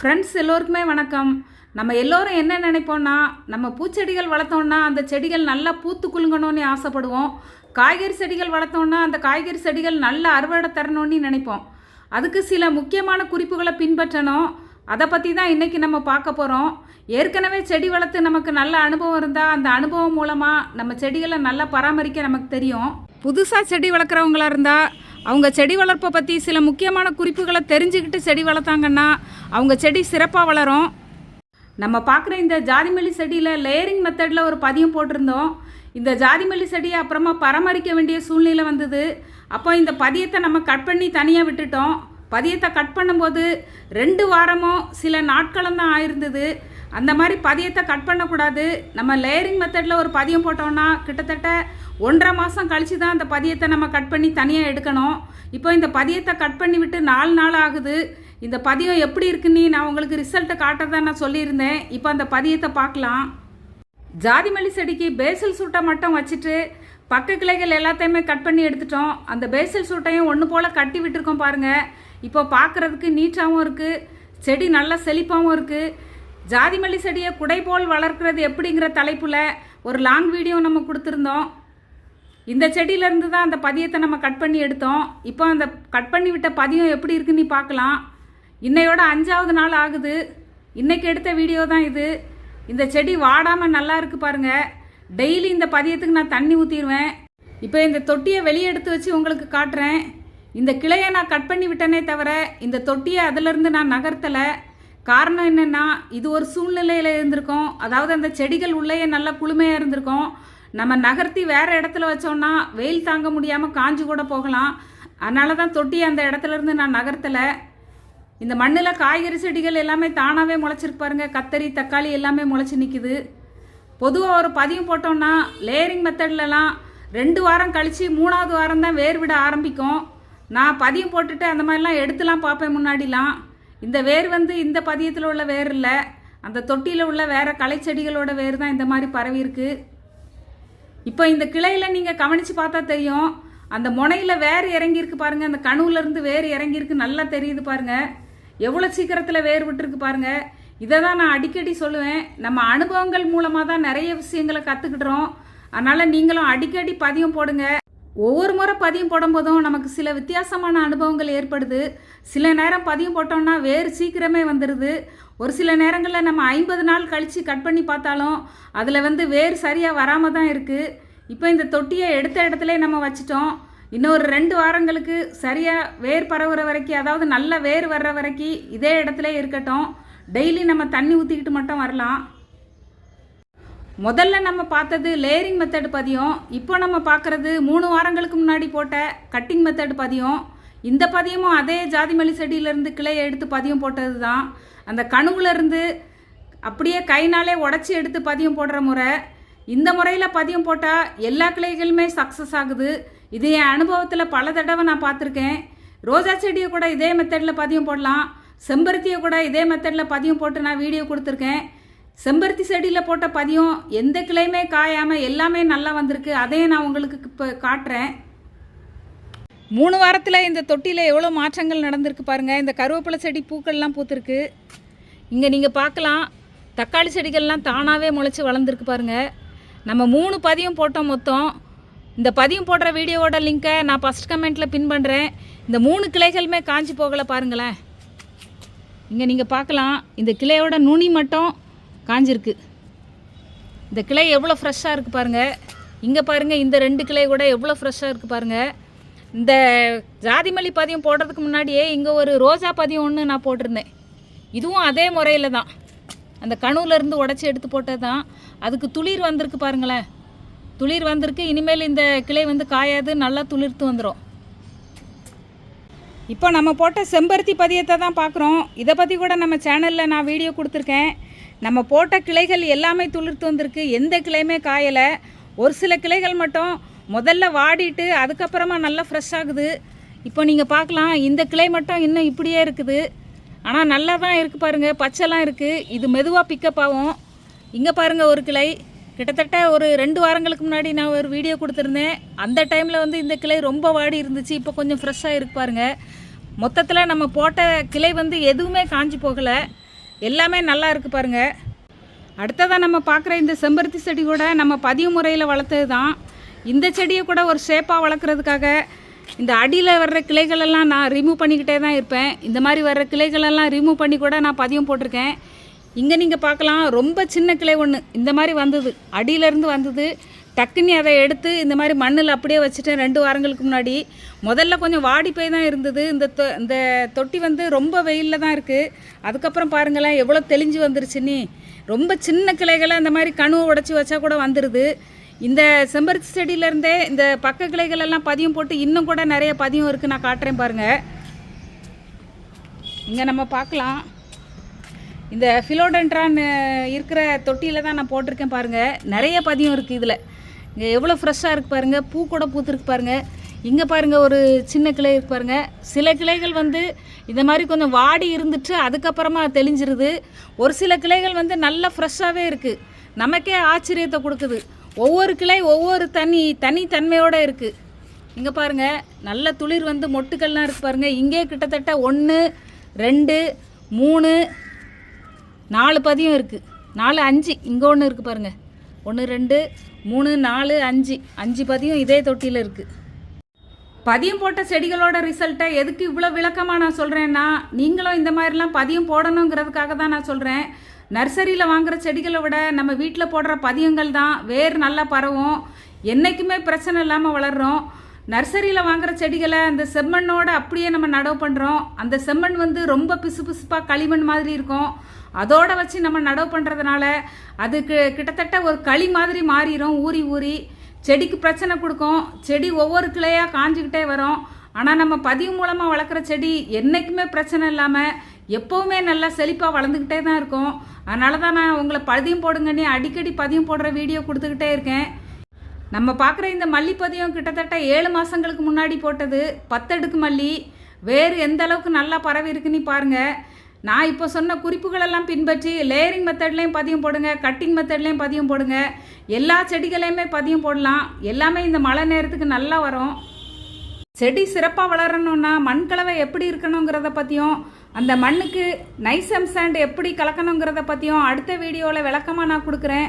Friends எல்லோருக்குமே வணக்கம். நம்ம எல்லோரும் என்ன நினைப்போம்னா நம்ம பூச்செடிகள் வளர்த்தோம்னா அந்த செடிகள் நல்லா பூத்து குலுங்கணும்னு ஆசைப்படுவோம். காய்கறி செடிகள் வளர்த்தோம்னா அந்த காய்கறி செடிகள் நல்ல அறுவடை தரணும்னு நினைப்போம். அதுக்கு சில முக்கியமான குறிப்புகளை பின்பற்றணும். அதை பற்றி தான் இன்றைக்கி நம்ம பார்க்க போகிறோம் ஏற்கனவே செடி வளர்த்து நமக்கு நல்ல அனுபவம் இருந்தால் அந்த அனுபவம் மூலமாக நம்ம செடிகளை நல்லா பராமரிக்க நமக்கு தெரியும். புதுசாக செடி வளர்க்குறவங்களா இருந்தால் அவங்க செடி வளர்ப்பை பற்றி சில முக்கியமான குறிப்புகளை தெரிஞ்சுக்கிட்டு செடி வளர்த்தாங்கன்னா அவங்க செடி சிறப்பாக வளரும். நம்ம பார்க்குற இந்த ஜாதிமல்லி செடியில் லேயரிங் மெத்தடில் ஒரு பதியம் போட்டிருந்தோம். இந்த ஜாதிமல்லி செடியை அப்புறமா பராமரிக்க வேண்டிய சூழ்நிலை வந்தது. அப்போ இந்த பதியத்தை நம்ம கட் பண்ணி தனியாக விட்டுட்டோம். பதியத்தை கட் பண்ணும்போது ரெண்டு வாரமோ சில நாட்களும் தான் ஆயிருந்தது. அந்த மாதிரி பதியத்தை கட் பண்ணக்கூடாது. நம்ம லேயரிங் மெத்தடில் ஒரு பதியம் போட்டோம்னா கிட்டத்தட்ட ஒன்றரை மாதம் கழித்து தான் அந்த பதியத்தை நம்ம கட் பண்ணி தனியாக எடுக்கணும். இப்போ இந்த பதியத்தை கட் பண்ணி விட்டு நாலு நாள் ஆகுது. இந்த பதியம் எப்படி இருக்குன்னு நான் உங்களுக்கு ரிசல்ட்டை காட்டுறதா நான் சொல்லியிருந்தேன். இப்போ அந்த பதியத்தை பார்க்கலாம். ஜாதிமல்லி செடிக்கு பேசில் சூட்டை மட்டும் வச்சுட்டு பக்க கிளைகள் எல்லாத்தையுமே கட் பண்ணி எடுத்துட்டோம். அந்த பேசில் சூட்டையும் ஒன்று போல் கட்டி விட்டுருக்கோம் பாருங்கள் இப்போ பார்க்குறதுக்கு நீட்டாகவும் இருக்குது செடி நல்லா செழிப்பாகவும் இருக்குது ஜாதிமல்லி செடியை குடை போல் வளர்க்குறது எப்படிங்கிற தலைப்பில் ஒரு லாங் வீடியோ நம்ம கொடுத்துருந்தோம். இந்த செடியிலேருந்து தான் அந்த பதியத்தை நம்ம கட் பண்ணி எடுத்தோம். இப்போ அந்த கட் பண்ணி விட்ட பதியம் எப்படி இருக்குன்னு பார்க்கலாம். இன்னையோட அஞ்சாவது நாள் ஆகுது. இன்றைக்கி எடுத்த வீடியோ தான் இது. இந்த செடி வாடாமல் நல்லா இருக்கு பாருங்கள் டெய்லி இந்த பதியத்துக்கு நான் தண்ணி ஊற்றிடுவேன் இப்போ இந்த தொட்டியை வெளியே எடுத்து வச்சு உங்களுக்கு காட்டுறேன். இந்த கிளையை நான் கட் பண்ணி விட்டனே தவிர இந்த தொட்டியை அதிலிருந்து நான் நகர்த்தலை. காரணம் என்னென்னா இது ஒரு சூழ்நிலையில் இருந்திருக்கும். அதாவது அந்த செடிகள் உள்ளேயே நல்லா குளுமையாக இருந்திருக்கும். நம்ம நகர்த்தி வேறு இடத்துல வச்சோம்னா வெயில் தாங்க முடியாமல் காஞ்சு கூட போகலாம். அதனால தான் தொட்டி அந்த இடத்துல இருந்து நான் நகர்த்தலை. இந்த மண்ணில் காய்கறி செடிகள் எல்லாமே தானாகவே முளைச்சிருக்கு பாருங்க. கத்தரி தக்காளி எல்லாமே முளைச்சி நிற்கிது பொதுவாக ஒரு பதியம் போட்டோம்னா லேயரிங் மெத்தட்லலாம் ரெண்டு வாரம் கழித்து மூணாவது வாரம் தான் வேர் விட ஆரம்பிக்கும். நான் பதியம் போட்டுட்டு அந்த மாதிரிலாம் எடுத்துலாம் பார்ப்பேன் முன்னாடிலாம். இந்த வேர் வந்து இந்த பதியத்தில் உள்ள வேர் இல்லை. அந்த தொட்டியில் உள்ள வேறு களை செடிகளோட வேர் தான் இந்த மாதிரி பரவி இருக்குது இப்போ இந்த கிளையில் நீங்கள் கவனித்து பார்த்தா தெரியும். அந்த முனையில் வேர் இறங்கியிருக்கு பாருங்கள் அந்த கணுவிலேருந்து வேறு வேர் இறங்கியிருக்கு. நல்லா தெரியுது பாருங்கள் எவ்வளோ சீக்கிரத்தில் வேர் விட்டுருக்கு பாருங்கள் இதை தான் நான் அடிக்கடி சொல்லுவேன். நம்ம அனுபவங்கள் மூலமாக தான் நிறைய விஷயங்களை கற்றுக்கிட்டுறோம் அதனால் நீங்களும் அடிக்கடி பதியம் போடுங்க. ஒவ்வொரு முறை பதியம் போடும்போதும் நமக்கு சில வித்தியாசமான அனுபவங்கள் ஏற்படுது. சில நேரம் பதியம் போட்டோம்னா வேறு சீக்கிரமே வந்துடுது ஒரு சில நேரங்களில் நம்ம ஐம்பது நாள் கழித்து கட் பண்ணி பார்த்தாலும் அதில் வந்து வேர் சரியாக வராமல் தான் இருக்குது இப்போ இந்த தொட்டியை எடுத்த இடத்துல நம்ம வச்சிட்டோம். இன்னொரு ரெண்டு வாரங்களுக்கு சரியாக வேர் பரவுற வரைக்கும் அதாவது நல்ல வேர் வர்ற வரைக்கும் இதே இடத்துல இருக்கட்டும். டெய்லி நம்ம தண்ணி ஊற்றிக்கிட்டு மட்டும் வரலாம். முதல்ல நம்ம பார்த்தது லேயரிங் மெத்தட் பதியம். இப்போ நம்ம பார்க்குறது மூணு வாரங்களுக்கு முன்னாடி போட்ட கட்டிங் மெத்தட் பதியம். இந்த பதியமும் அதே ஜாதிமல்லி செடியிலேருந்து கிளையை எடுத்து பதியம் போட்டது தான் அந்த கணுவிலேருந்து அப்படியே கைனாலே உடச்சி எடுத்து பதியம் போடுற முறை. இந்த முறையில் பதியம் போட்டால் எல்லா கிளைகளுமே சக்ஸஸ் ஆகுது. இது என் அனுபவத்தில் பல தடவை நான் பார்த்துருக்கேன். ரோஜா செடியை கூட இதே மெத்தடில் பதியம் போடலாம். செம்பருத்தியை கூட இதே மெத்தடில் பதியம் போட்டு நான் வீடியோ கொடுத்துருக்கேன். செம்பருத்தி செடியில் போட்ட பதியம் எந்த கிளையுமே காயாமல் எல்லாமே நல்லா வந்திருக்கு. அதையும் நான் உங்களுக்கு இப்போ காட்டுறேன். மூணு வாரத்தில் இந்த தொட்டியில் எவ்வளோ மாற்றங்கள் நடந்திருக்கு பாருங்கள் இந்த கருவேப்பிலை செடி பூக்கள்லாம் பூத்திருக்கு. இங்கே நீங்கள் பார்க்கலாம். தக்காளி செடிகள்லாம் தானாகவே முளைச்சி வளர்ந்துருக்கு பாருங்கள் நம்ம மூணு பதியம் போட்டோம் மொத்தம். இந்த பதியம் போடுற வீடியோவோட லிங்க்கை நான் ஃபஸ்ட் கமெண்ட்டில் பின் பண்ணுறேன் இந்த மூணு கிளைகளுமே காஞ்சி போகலை பாருங்களேன். இங்கே நீங்கள் பார்க்கலாம். இந்த கிளையோட நுனி மட்டும் காஞ்சிருக்கு. இந்த கிளை எவ்வளோ ஃப்ரெஷ்ஷாக இருக்குது பாருங்கள் இங்கே பாருங்கள் இந்த ரெண்டு கிளை கூட எவ்வளோ ஃப்ரெஷ்ஷாக இருக்குது பாருங்கள் இந்த ஜாதிமல்லி பதியம் போடுறதுக்கு முன்னாடியே இங்கே ஒரு ரோஜா பதியம் ஒன்று நான் போட்டிருந்தேன். இதுவும் அதே முறையில் தான். அந்த கணுவிலேருந்து உடச்சி எடுத்து போட்டது தான். அதுக்கு துளிர் வந்திருக்கு பாருங்களேன். துளிர் வந்திருக்கு இனிமேல் இந்த கிளை வந்து காயாது நல்லா துளிர்த்து வந்துடும் இப்போ நம்ம போட்ட செம்பருத்தி பதியத்தை தான் பார்க்குறோம். இதை பற்றி கூட நம்ம சேனலில் நான் வீடியோ கொடுத்துருக்கேன். நம்ம போட்ட கிளைகள் எல்லாமே துளிர்த்து வந்திருக்கு. எந்த கிளையுமே காயலை. ஒரு சில கிளைகள் மட்டும் முதல்ல வாடிட்டு அதுக்கப்புறமா நல்லா ஃப்ரெஷ் ஆகுது. இப்போ நீங்கள் பார்க்கலாம் இந்த கிளை மட்டும் இன்னும் இப்படியே இருக்குது. ஆனால் நல்லா தான் இருக்குது பாருங்கள் பச்சைலாம் இருக்குது இது மெதுவாக பிக்கப் ஆகும். இங்கே பாருங்கள் ஒரு கிளை. கிட்டத்தட்ட ஒரு ரெண்டு வாரங்களுக்கு முன்னாடி நான் ஒரு வீடியோ கொடுத்துருந்தேன். அந்த டைமில் வந்து இந்த கிளை ரொம்ப வாடி இருந்துச்சு. இப்போ கொஞ்சம் ஃப்ரெஷ்ஷாக இருக்கு பாருங்கள் மொத்தத்தில் நம்ம போட்ட கிளை வந்து எதுவுமே காஞ்சி போகலை. எல்லாமே நல்லா இருக்குது பாருங்கள் அடுத்ததாக நம்ம பார்க்குற இந்த செம்பருத்தி செடி கூட நம்ம பதிவு முறையில் வளர்த்தது தான். இந்த செடியை கூட ஒரு ஷேப்பாக வளர்க்குறதுக்காக இந்த அடியில் வர்ற கிளைகளெல்லாம் நான் ரிமூவ் பண்ணிக்கிட்டே தான் இருப்பேன். இந்த மாதிரி வர்ற கிளைகளெல்லாம் ரிமூவ் பண்ணி கூட நான் பதியம் போட்டிருக்கேன். இங்கே நீங்கள் பார்க்கலாம் ரொம்ப சின்ன கிளை ஒன்று இந்த மாதிரி வந்தது. அடியிலேருந்து வந்தது. டக்குன்னு அதை எடுத்து இந்த மாதிரி மண்ணில் அப்படியே வச்சுட்டேன் ரெண்டு வாரங்களுக்கு முன்னாடி முதல்ல கொஞ்சம் வாடி போய் தான் இருந்தது. இந்த தொ இந்த தொட்டி வந்து ரொம்ப வெயிலில் தான் இருக்குது அதுக்கப்புறம் பாருங்களேன் எவ்வளோ தெளிஞ்சு வந்துருச்சுன்னு ரொம்ப சின்ன கிளைகளை இந்த மாதிரி கணுவை உடச்சி வச்சா கூட வந்துடுது இந்த செம்பருத்தி செடியிலேருந்தே இந்த பக்க கிளைகளெல்லாம் பதியம் போட்டு இன்னும் கூட நிறைய பதியம் இருக்குது நான் காட்டுறேன் பாருங்கள் இங்கே நம்ம பார்க்கலாம். இந்த ஃபிலோடென்ட்ரான் இருக்கிற தொட்டியில் தான் நான் போட்டிருக்கேன் பாருங்கள் நிறைய பதியம் இருக்குது இதில். இங்கே எவ்வளோ ஃப்ரெஷ்ஷாக இருக்குது பாருங்கள் பூ கூட பூத்துருக்கு பாருங்கள் இங்கே பாருங்கள் ஒரு சின்ன கிளை இருக்கு பாருங்கள் சில கிளைகள் வந்து இந்த மாதிரி கொஞ்சம் வாடி இருந்துட்டு அதுக்கப்புறமா தெளிஞ்சிருது. ஒரு சில கிளைகள் வந்து நல்லா ஃப்ரெஷ்ஷாகவே இருக்குது நமக்கே ஆச்சரியத்தை கொடுக்குது. ஒவ்வொரு கிளை ஒவ்வொரு தனி தனித்தன்மையோடு இருக்குது இங்கே பாருங்கள் நல்ல துளிர் வந்து மொட்டுக்கள்லாம் இருக்குது பாருங்கள் இங்கே கிட்டத்தட்ட ஒன்று ரெண்டு மூணு நாலு பதியம் இருக்குது நாலு அஞ்சு இங்கே ஒன்று இருக்குது பாருங்கள் ஒன்று ரெண்டு மூணு நாலு அஞ்சு. அஞ்சு பதியம் இதே தொட்டியில் இருக்குது பதியம் போட்ட செடிகளோட ரிசல்ட்டை எதுக்கு இவ்வளோ விளக்கமாக நான் சொல்கிறேன்னா நீங்களும் இந்த மாதிரிலாம் பதியம் போடணுங்கிறதுக்காக தான் நான் சொல்கிறேன் நர்சரியில் வாங்குற செடிகளை விட நம்ம வீட்டில் போடுற பதியங்கள் தான் வேர் நல்லா பரவும். என்றைக்குமே பிரச்சனை இல்லாமல் வளர்கிறோம் நர்சரியில் வாங்குற செடிகளை அந்த செம்மண்ணோட அப்படியே நம்ம நடவு பண்ணுறோம் அந்த செம்மண் வந்து ரொம்ப பிசு பிசுப்பாக களிமண் மாதிரி இருக்கும். அதோட வச்சு நம்ம நடவு பண்ணுறதுனால அதுக்கு கிட்டத்தட்ட ஒரு களி மாதிரி மாறிடும் ஊறி ஊறி. செடிக்கு பிரச்சனை கொடுக்கும். செடி ஒவ்வொரு கிளையாக காஞ்சிக்கிட்டே வரும். ஆனால் நம்ம பதிவு மூலமாக வளர்க்குற செடி என்றைக்குமே பிரச்சனை இல்லாமல் எப்போவுமே நல்லா செழிப்பாக வளர்ந்துக்கிட்டே தான் இருக்கும். அதனால தான் நான் உங்களை பதியம் போடுங்கன்னு அடிக்கடி பதியம் போடுற வீடியோ கொடுத்துக்கிட்டே இருக்கேன். நம்ம பார்க்குற இந்த மல்லி பதியம் கிட்டத்தட்ட ஏழு மாதங்களுக்கு முன்னாடி போட்டது பத்தடுக்கு மல்லி. வேறு எந்த அளவுக்கு நல்லா பரவி இருக்குன்னு பாருங்கள் நான் இப்போ சொன்ன குறிப்புகளெல்லாம் பின்பற்றி லேயரிங் மெத்தட்லேயும் பதியம் போடுங்க கட்டிங் மெத்தட்லேயும் பதியம் போடுங்க. எல்லா செடிகளையுமே பதியம் போடலாம். எல்லாமே இந்த மழை நேரத்துக்கு நல்லா வரும். செடி சிறப்பாக வளரணும்னா மண் கலவை எப்படி இருக்கணுங்கிறத பற்றியும் அந்த மண்ணுக்கு நைசம் சாண்ட் எப்படி கலக்கணுங்கிறத பற்றியும் அடுத்த வீடியோவில் விளக்கமாக நான் கொடுக்குறேன்.